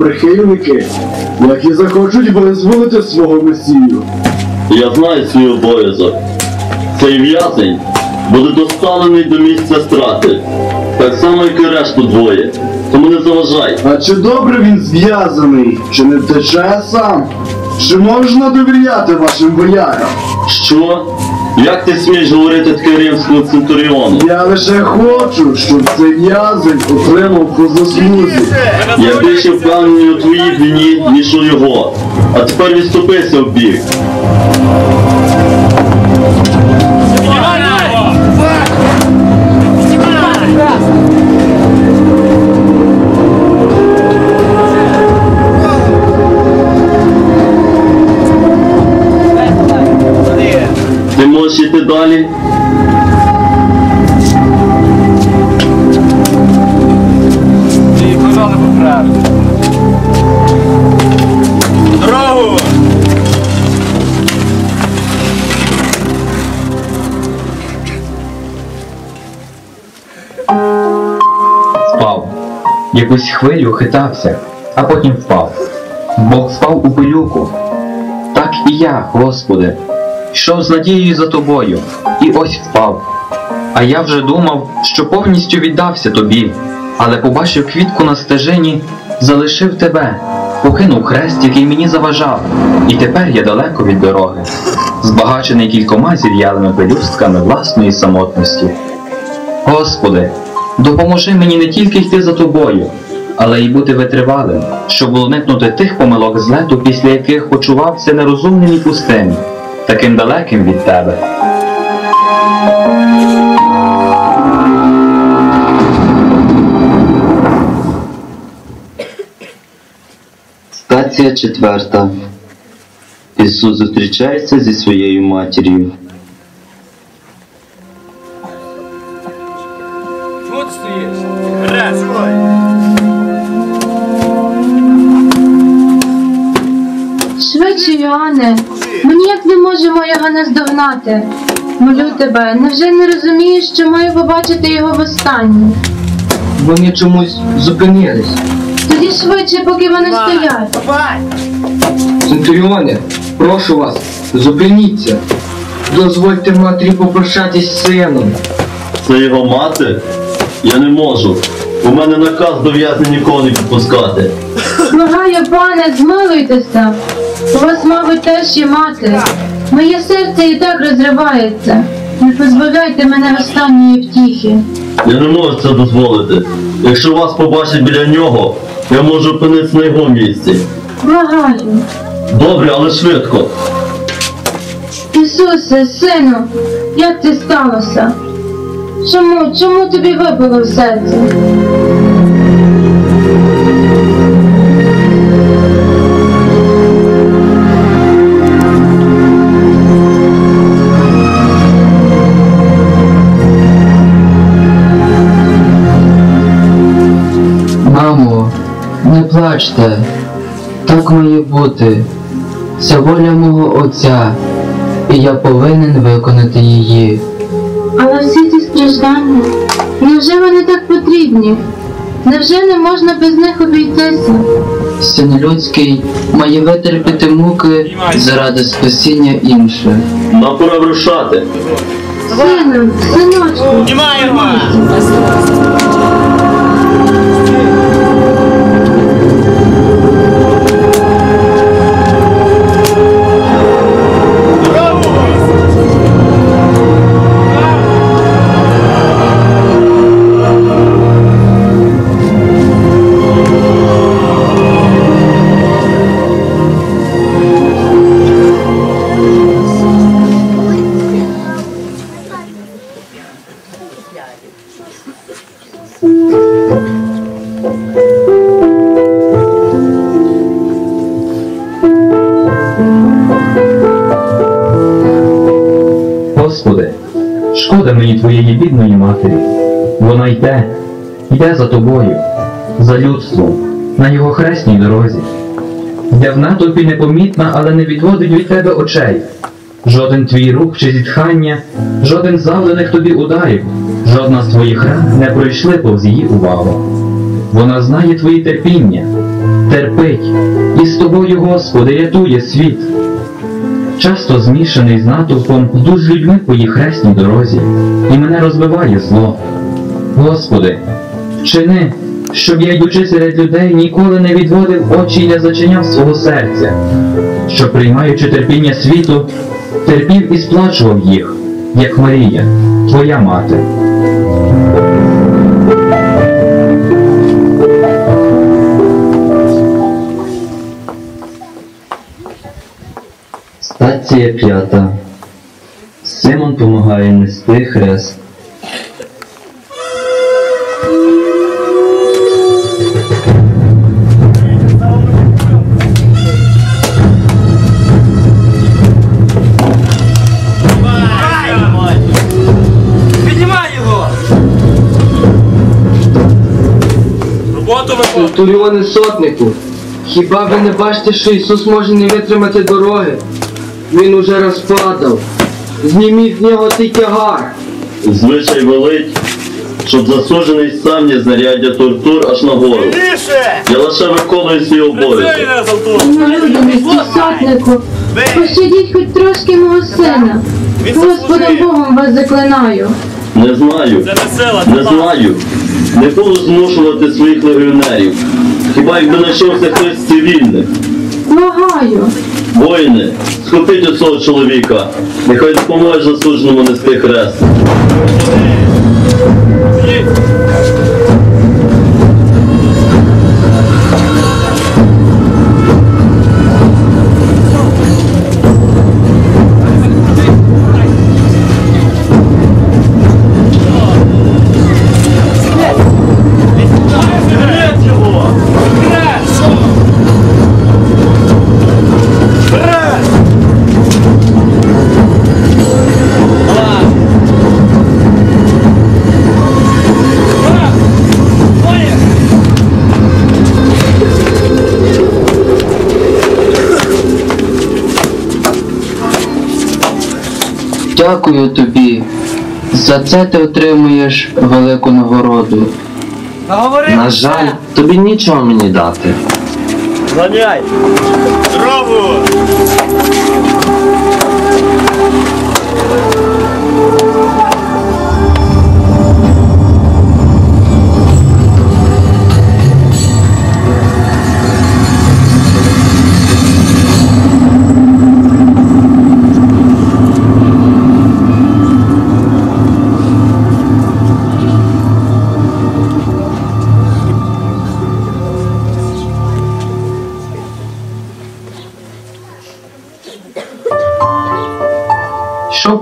прихильники, які захочуть визволити свого месію. Я знаю свій обов'язок. Цей в'язень буде доставлений до місця страти. Так само, як і решту двоє. Тому не заважай. А чи добре він зв'язаний, чи не втече сам? Чи можна довіряти вашим боярам? Що? Як ти смієш говорити таке римському центуріону? Я лише хочу, щоб цей в'язень отримав по заслузі. Я більше впевнений у твоїй вині, ніж у його. А тепер відступися в бік. Поправ. Дорогу! Спав. Якусь хвилю хитався, а потім впав. Бог спав у пилюку. Так і я, Господи, йшов з надією за тобою, і ось впав. А я вже думав, що повністю віддався тобі, але побачив квітку на стежині, залишив тебе, покинув хрест, який мені заважав, і тепер я далеко від дороги, збагачений кількома зів'ялими пелюстками власної самотності. Господи, допоможи мені не тільки йти за тобою, але й бути витривалим, щоб уникнути тих помилок злету, після яких почувався нерозумним і пустим, таким далеким від тебе. Стація четверта. Ісус зустрічається зі своєю матір'ю. Ми ніяк не можемо його наздогнати. Молю тебе, невже не розумієш, що маю побачити його востаннє? Вони чомусь зупинились. Тоді швидше, поки вони стоять. Центуріоне, прошу вас, зупиніться. Дозвольте матері попрощатись з сином. Це його мати? Я не можу. У мене наказ до в'язня нікого не підпускати. Благаю, пане, змилуйтеся. У вас, мабуть, теж є мати. Моє серце і так розривається. Не позбавляйте мене останньої втіхи. Я не можу це дозволити. Якщо вас побачать біля нього, я можу опинитися на його місці. Благаю. Добре, але швидко. Ісусе, сину, як це сталося? Чому, чому тобі вибило в серце? Не. Так має бути. Це воля мого отця, і я повинен виконати її. Але всі ці страждання, невже вони так потрібні? Невже не можна без них обійтися? Син людський має витерпіти муки заради спасіння інших. Нам пора вирушати. Сину, синочку, Знімаємо! Шкода мені твоєї бідної матері. Вона йде, йде за тобою, за людством, на його хресній дорозі. Йде в натовпі непомітна, але не відводить від тебе очей. Жоден твій рух чи зітхання, жоден завданих тобі ударів, жодна з твоїх ран не пройшли повз її увагу. Вона знає твої терпіння, терпи живить, і з тобою, Господи, рятує світ. Часто змішаний з натовпом йду людьми по їх хресній дорозі, і мене розбиває зло. Господи, вчини, щоб я, йдучи серед людей, ніколи не відводив очі і не зачиняв свого серця, щоб, приймаючи терпіння світу, терпів і сплачував їх, як Марія, Твоя мати. Стація п'ята. Симон помагає нести хрест. Піднімай його! Роботу виконуй! Центуріоне сотнику, хіба ви не бачите, що Ісус може не витримати дороги? Він уже розпадав. Зніміть з нього цей тягар. Звичай велить, щоб засуджений сам не знаряддя тортур аж на гору. Я лише виконую свій обов'язок. на золоту! Пощадіть хоч трошки мого сина. Господом! Богом вас заклинаю. Не знаю, не знаю. Не буду змушувати своїх легіонерів. Хіба якби знайшовся хтось з цивільних. Благаю. Воїни, схопіть цього чоловіка. Нехай допоможе засудженому нести хрест. Дякую тобі. За це ти отримуєш велику нагороду. На жаль, тобі нічого мені дати. Заняй! Дорогу!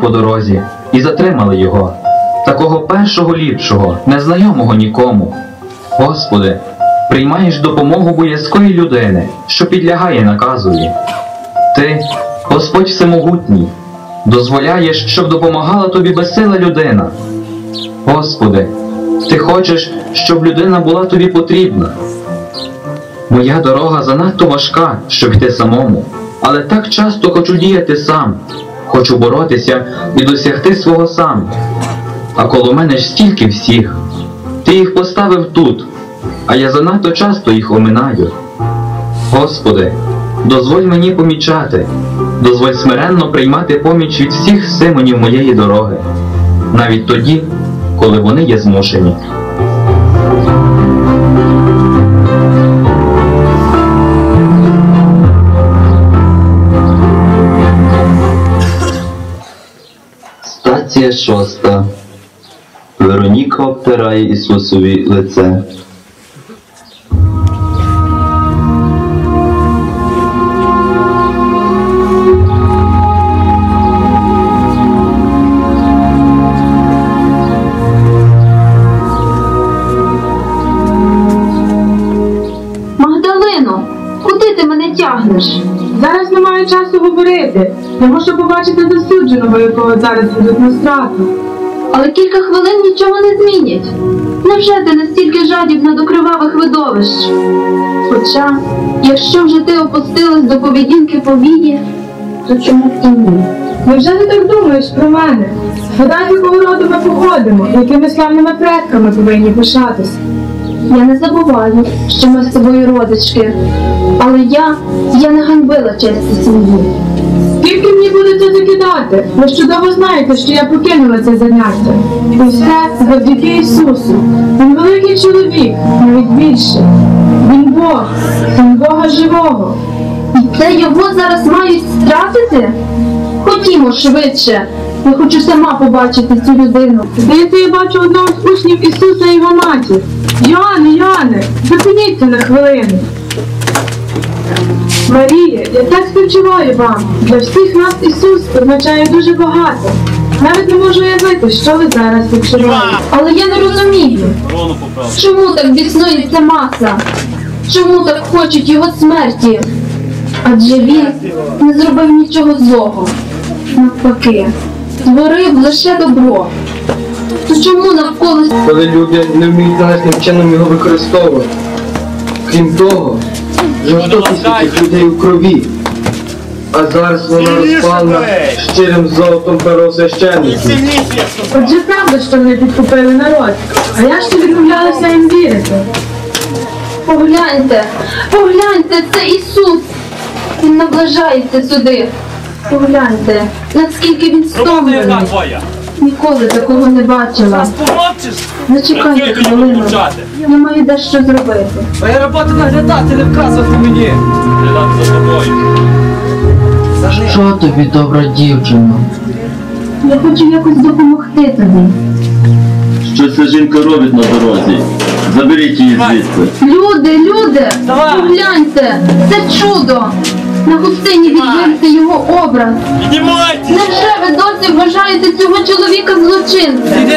По дорозі і затримали його, такого першого ліпшого, незнайомого нікому. Господи, приймаєш допомогу боязкої людини, що підлягає наказові. Ти, Господь Всемогутній, дозволяєш, щоб допомагала тобі безсила людина. Господи, ти хочеш, щоб людина була тобі потрібна. Моя дорога занадто важка, щоб йти самому, але так часто хочу діяти сам, хочу боротися і досягти свого сам. А коло мене ж стільки всіх. Ти їх поставив тут, а я занадто часто їх оминаю. Господи, дозволь мені помічати, дозволь смиренно приймати поміч від всіх симонів моєї дороги, навіть тоді, коли вони є змушені. Стація шоста. Вероніка обтирає Ісусові лице. Магдалино, куди ти мене тягнеш? Зараз немає часу говорити. Я можу побачити засудженого, якого зараз ведуть на страту. Але кілька хвилин нічого не змінять. Невже ти настільки жадібна до кривавих видовищ? Хоча, якщо вже ти опустилась до поведінки повії, то чому б і ні? Невже ти так думаєш про мене? Згадай, з якого роду ми походимо, якими славними предками повинні пишатися. Я не забуваю, що ми з тобою родички. Але я, я не ганьбила честі сім'ї. Мені будете закидати? Ви ж чудово знаєте, що я покинула це заняття. І все завдяки Ісусу. Він великий чоловік, навіть більше. Він Бог, син Бога живого. І це його зараз мають стратити? Ходімо швидше. Я хочу сама побачити цю людину. Здається, я бачу одного з учнів Ісуса і його матір. Йоанне, Йоанне, зупиніться на хвилину. Марія, я так співчуваю вам. Для всіх нас Ісус означає дуже багато. Навіть не можу уявити, що ви зараз відчуваєте. Але я не розумію, чому так біснується маса? Чому так хочуть його смерті? Адже він не зробив нічого злого. Навпаки, творив лише добро. То чому навколо коли люди не вміють належним чином його використовувати. Крім того, цих людей у крові. А зараз вона розпалена щирим золотом первосвященників. Сильніше! Отже, правда, що вони підкупили народ. А я ще відмовлялася їм вірити. Погляньте, погляньте, це Ісус. Він наближається сюди. Погляньте, наскільки він стомлений. Ніколи такого не бачила. Працюй тоді хвилину. Я маю дещо зробити. Моя робота наглядати, не вказувати мені. Глядати за тобою. Що тобі, добра дівчино? Я хочу якось допомогти тобі. Що ця жінка робить на дорозі? Заберіть її звідси. Люди, люди, погляньте, це чудо. На густині відбився його образ. Невже ви досі вважаєте цього чоловіка злочинцем?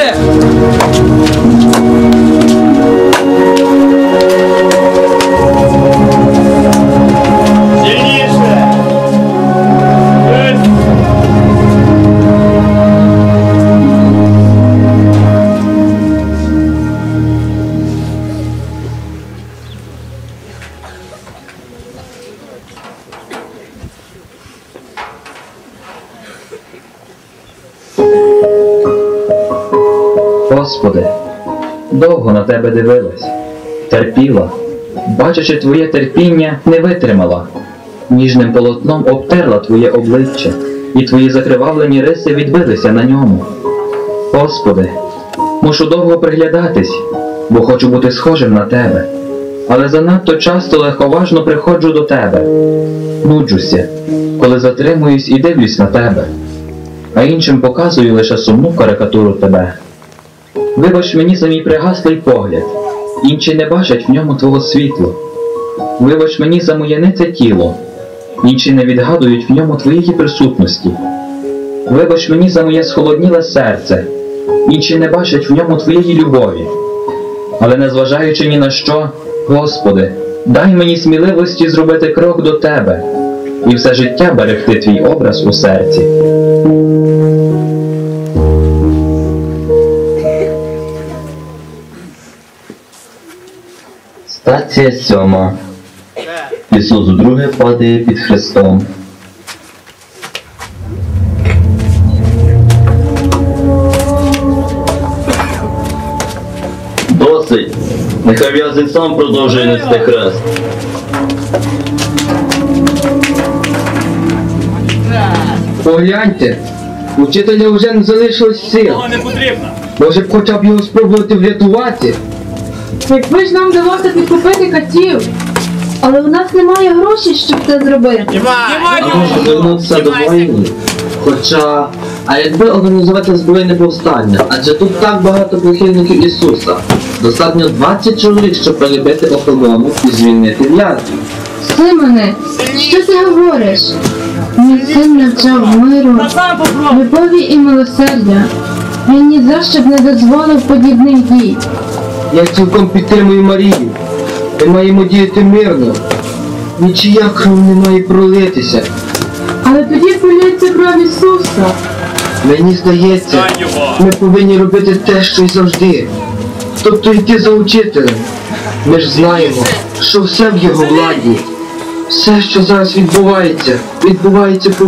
На тебе дивилась, терпіла, бачачи твоє терпіння, не витримала, ніжним полотном обтерла твоє обличчя, і твої закривавлені риси відбилися на ньому. Господи, мушу довго приглядатись, бо хочу бути схожим на тебе, але занадто часто легковажно приходжу до тебе, нуджуся, коли затримуюсь і дивлюсь на тебе, а іншим показую лише сумну карикатуру тебе. Вибач мені за мій пригаслий погляд, інші не бачать в ньому твого світла. Вибач мені за моє нице тіло, інші не відгадують в ньому твоєї присутності. Вибач мені за моє схолодніле серце, інші не бачать в ньому твоєї любові. Але незважаючи ні на що, Господи, дай мені сміливості зробити крок до Тебе і все життя берегти твій образ у серці. Стація сьома. Ісус вдруге падає під Христом. Досить. Нехай в'язень сам продовжує нести хрест. Погляньте, учителя вже не залишилось сил. Може б хоча б його спробувати врятувати. Якби ж нам вдалося підкупити катів, Але у нас немає грошей, щоб це зробити. Може звернутися до воїнів? Хоча, а якби організувати збройне повстання, адже тут так багато прихильників Ісуса. Достатньо 20 чоловік, щоб приліпити охорону і звільнити в'язнів. Симоне, що ти говориш? Мій син навчав миру, любові і милосердя. Він ні за що б не дозволив подібних дій. Я цілком підтримую Марію. Ми маємо діяти мирно. Нічия кров не має пролитися. але тоді полється кров Ісуса. Мені здається, ми повинні робити те, що й завжди. Тобто йти за учителем. Ми ж знаємо, що все в його владі. Все, що зараз відбувається, відбувається по